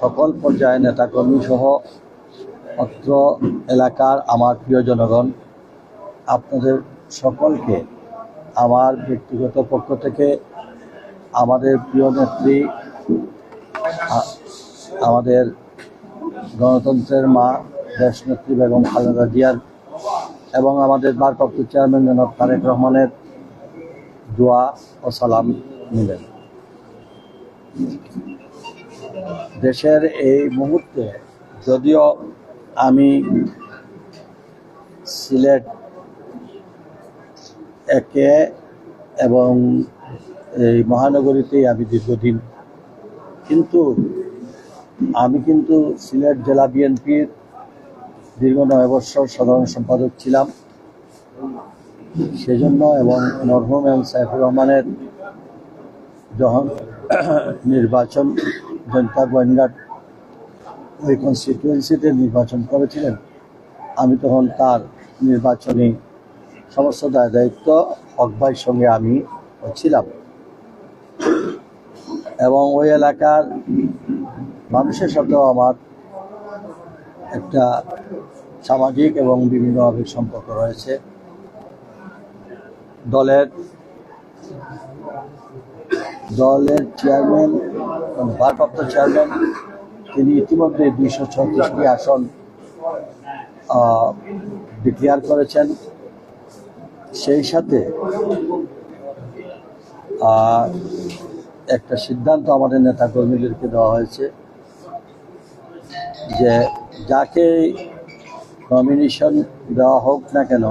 সকল পর্যায়ে নেতাকর্মী সহ অত্র এলাকার আমার প্রিয় জনগণ, আপনাদের সকলকে আমার ব্যক্তিগত পক্ষ থেকে আমাদের প্রিয় নেত্রী আমাদের গণতন্ত্রের মা দেশনেত্রী বেগম খালেদা জিয়ার এবং আমাদের ভারপ্রাপ্ত চেয়ারম্যান জনাব তারেক রহমানের দোয়া ও সালাম নিলেন দেশের এই মুহূর্তে যদিও আমি সিলেট একে এবং এই মহানগরীতেই আমি দীর্ঘদিন, কিন্তু আমি কিন্তু সিলেট জেলা বিএনপির দীর্ঘ নয় বছর সাধারণ সম্পাদক ছিলাম। সেজন্য এবং মরহুম এম সাইফুর রহমানের যখন নির্বাচন জনতা গোয়েন্দার ওই কনস্টিটুয়েন্সিতে নির্বাচন করেছিলেন। আমি তখন তার নির্বাচনী সমস্ত দায় দায়িত্ব হক ভাইয়ের সঙ্গে আমি ছিলাম। এবং ওই এলাকার মানুষের সাথেও আমার একটা সামাজিক এবং বিভিন্নভাবে সম্পর্ক রয়েছে। দলের দলের চেয়ারম্যান ভারপ্রাপ্ত চেয়ারম্যান তিনি ইতিমধ্যে দুইশো ছত্রিশটি আসন ডিক্লেয়ার করেছেন। সেই সাথে একটা সিদ্ধান্ত আমাদের নেতা কর্মীদেরকে দেওয়া হয়েছে যে যাকে নমিনেশন দেওয়া হোক না কেন,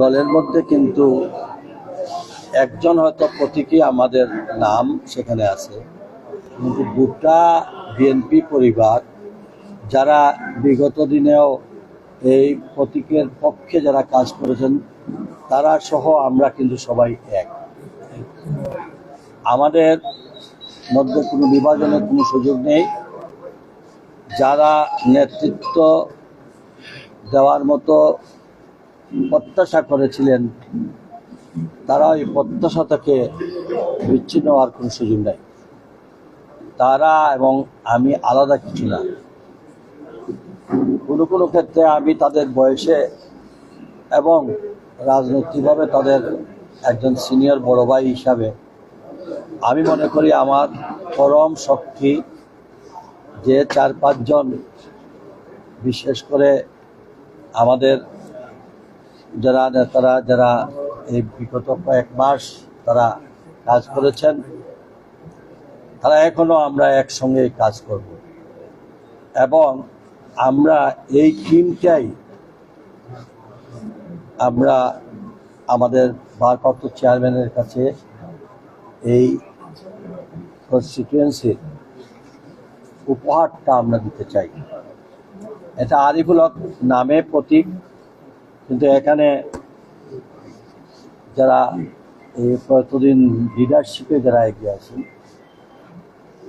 দলের মধ্যে কিন্তু একজন হয়তো প্রতীকী আমাদের নাম সেখানে আছে। কিন্তু গোটা বিএনপি পরিবার, যারা বিগত দিনেও এই প্রতীকের পক্ষে যারা কাজ করেছেন, তারা সহ আমরা কিন্তু সবাই এক। আমাদের মধ্যে কোনো বিভাজনের কোনো সুযোগ নেই। যারা নেতৃত্ব দেওয়ার মতো প্রত্যাশা করেছিলেন, তারা ওই প্রত্যাশা থেকে বিচ্ছিন্ন হওয়ার কোনো সুযোগ নেই। তারা এবং আমি আলাদা কিছু না। কোনো কোনো ক্ষেত্রে আমি তাদের বয়সে এবং রাজনৈতিকভাবে তাদের একজন সিনিয়র বড় ভাই হিসাবে আমি মনে করি আমার পরম শক্তি যে চার পাঁচজন বিশেষ করে আমাদের যারা নেতারা, যারা এই বিগত কয়েক মাস তারা কাজ করেছেন তারা এখনও আমরা একসঙ্গে কাজ করব। এবং আমরা এই টিমটাই আমরা আমাদের ভারপ্রাপ্ত চেয়ারম্যানের কাছে এই কনস্টিটুয়েন্সির উপহারটা আমরা দিতে চাই। এটা আরিফুল হক নামে প্রতীক, কিন্তু এখানে যারা এই কতদিন লিডারশিপে যারা এগিয়ে আছেন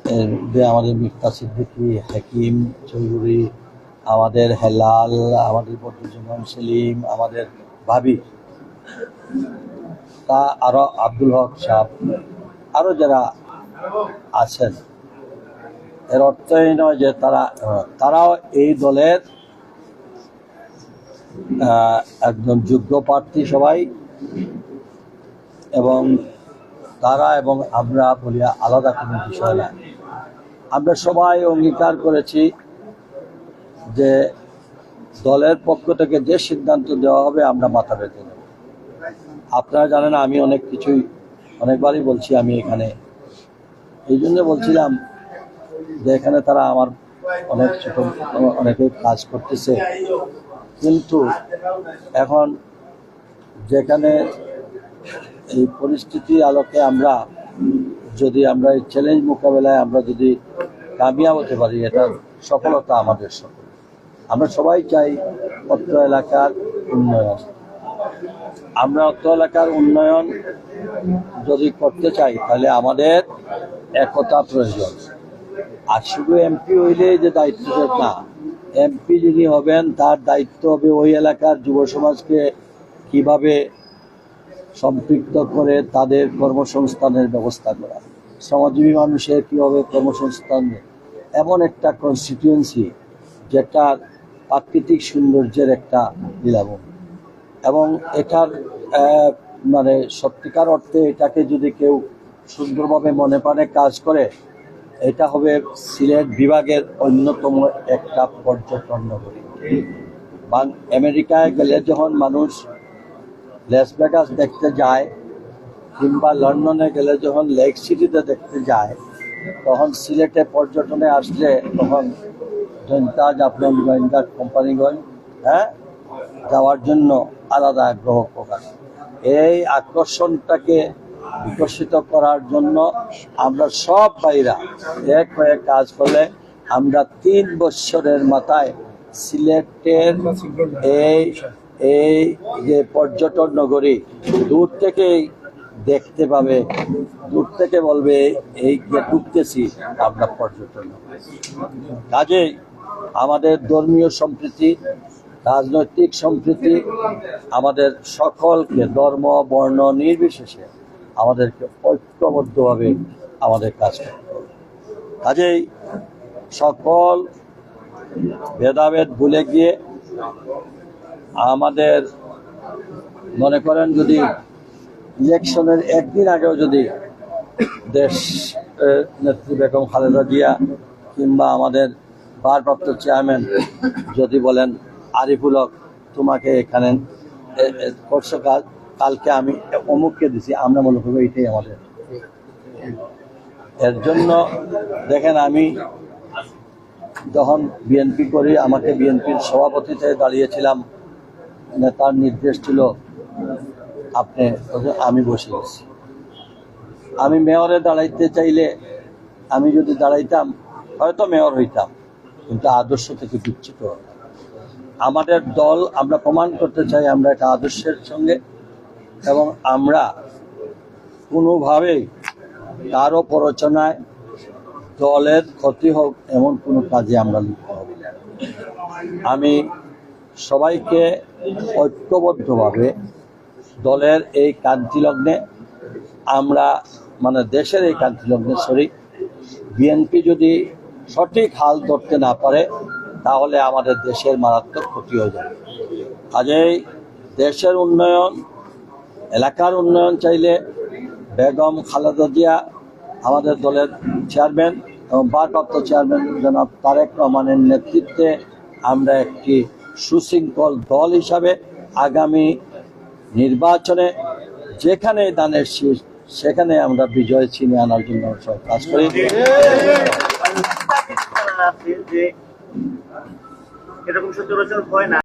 মধ্যে আমাদের মিফতা সিদ্দিকী, হাকিম চৌধুরী, আমাদের হেলাল, আমাদের বদরুজ্জামান সেলিম, আমাদের ভাবি, তা আরও আব্দুল হক সাহ আরও যারা আছেন। এর অর্থ নয় যে তারা, তারাও এই দলের একজন যোগ্য প্রার্থী সবাই, এবং তারা এবং আমরা বলিয়া আলাদা কোনো বিষয় না। আমরা সবাই অঙ্গীকার করেছি যে দলের পক্ষ থেকে যে সিদ্ধান্ত দেওয়া হবে আমরা মাথা পেতে নেব। আপনারা জানেন আমি অনেক কিছুই অনেকবারই বলছি আমি এখানে। এই জন্য বলছিলাম যে এখানে তারা আমার অনেক ছোট, অনেকে কাজ করতেছে। কিন্তু এখন যেখানে এই পরিস্থিতি আলোকে আমরা যদি আমরা এই চ্যালেঞ্জ মোকাবেলায় আমরা যদি কামিয়াব হতে পারি, এটা সফলতা আমাদের সফল আমরা সবাই চাই অত্র এলাকার উন্নয়ন। আমরা অত্র এলাকার উন্নয়ন যদি করতে চাই, তাহলে আমাদের একতা প্রয়োজন। আর শুধু এমপি হইলে যে দায়িত্ব না এমপি যিনি হবেন, তার দায়িত্ব হবে ওই এলাকার যুব সমাজকে কীভাবে সম্পৃক্ত করে তাদের কর্মসংস্থানের ব্যবস্থা করা। শ্রমজীবী মানুষের কীভাবে কর্মসংস্থান এমন একটা কনস্টিটিউয়েন্সি যেটার প্রাকৃতিক সৌন্দর্যের একটা লীলাভূমি। এবং এটার মানে সত্যিকার অর্থে এটাকে যদি কেউ সুন্দরভাবে মনে প্রাণে কাজ করে, এটা হবে সিলেট বিভাগের অন্যতম একটা পর্যটন নগরী। আমেরিকায় গেলে যখন মানুষ লেস ভেগাস দেখতে যায়, কিংবা লন্ডনে গেলে যখন লেক সিটিতে দেখতে যায়, তখন সিলেটে পর্যটনে আসলে তখন জনতা জাফলন গোয়েন্দা কোম্পানিগঞ্জ হ্যাঁ যাওয়ার জন্য আলাদা আগ্রহ প্রকাশ এই আকর্ষণটাকে বিকশিত করার জন্য আমরা সব ভাইরা এক হয়ে কাজ করলে আমরা তিন বছরের মাথায় সিলেটের এই এই যে পর্যটন নগরী, দূর থেকেই দেখতে পাবে, দূর থেকে বলবে, এই যে ঢুকতেছি আমরা পর্যটন। কাজেই আমাদের ধর্মীয় সম্প্রীতি, রাজনৈতিক সম্প্রীতি, আমাদের সকলকে ধর্ম, বর্ণ নির্বিশেষে আমাদেরকে ঐক্যবদ্ধভাবে আমাদের কাজ করতে হবে কাজেই সকল ভেদাভেদ ভুলে গিয়ে আমাদের মনে করেন যদি ইলেকশনের একদিন আগেও যদি দেশ নেত্রী বেগম খালেদা জিয়া কিংবা আমাদের ভারপ্রাপ্ত চেয়ারম্যান যদি বলেন, আরিফুল হক, তোমাকে এখানে করছ কাজ কালকে আমি অমুককে দিছি, আমরা মনে করব এটাই আমাদের। এর জন্য দেখেন আমি যখন বিএনপি করি, আমাকে বিএনপির সভাপতিতে দাঁড়িয়েছিলাম নেতার নির্দেশ ছিল, আপনি আমি বসে গেছি আমি মেয়রে দাঁড়াইতে চাইলে আমি যদি দাঁড়াইতাম, হয়তো মেয়র হইতাম, কিন্তু আদর্শ থেকে বিচ্যুত আমাদের দল, আমরা প্রমাণ করতে চাই আমরা একটা আদর্শের সঙ্গে, এবং আমরা কোনোভাবেই কারও প্ররোচনায় দলের ক্ষতি হোক, এমন কোনো কাজে আমরা লিপ্ত হব। আমি সবাইকে ঐক্যবদ্ধভাবে দলের এই কান্তিলগ্নে আমরা মানে দেশের এই কান্তিলগ্নে সরি বিএনপি যদি সঠিক হাল ধরতে না পারে, তাহলে আমাদের দেশের মারাত্মক ক্ষতি হয়ে যাবে। কাজেই দেশের উন্নয়ন, এলাকার উন্নয়ন চাইলে বেগম খালেদা জিয়া আমাদের দলের চেয়ারম্যান এবং ভারপ্রাপ্ত চেয়ারম্যান জনাব তারেক রহমানের নেতৃত্বে আমরা একটি সুশৃঙ্খল দল হিসাবে আগামী নির্বাচনে যেখানে দানের শীষ, সেখানে আমরা বিজয় ছিনিয়ে আনার জন্য সব কাজ করি। এরকম সচরাচর হয় না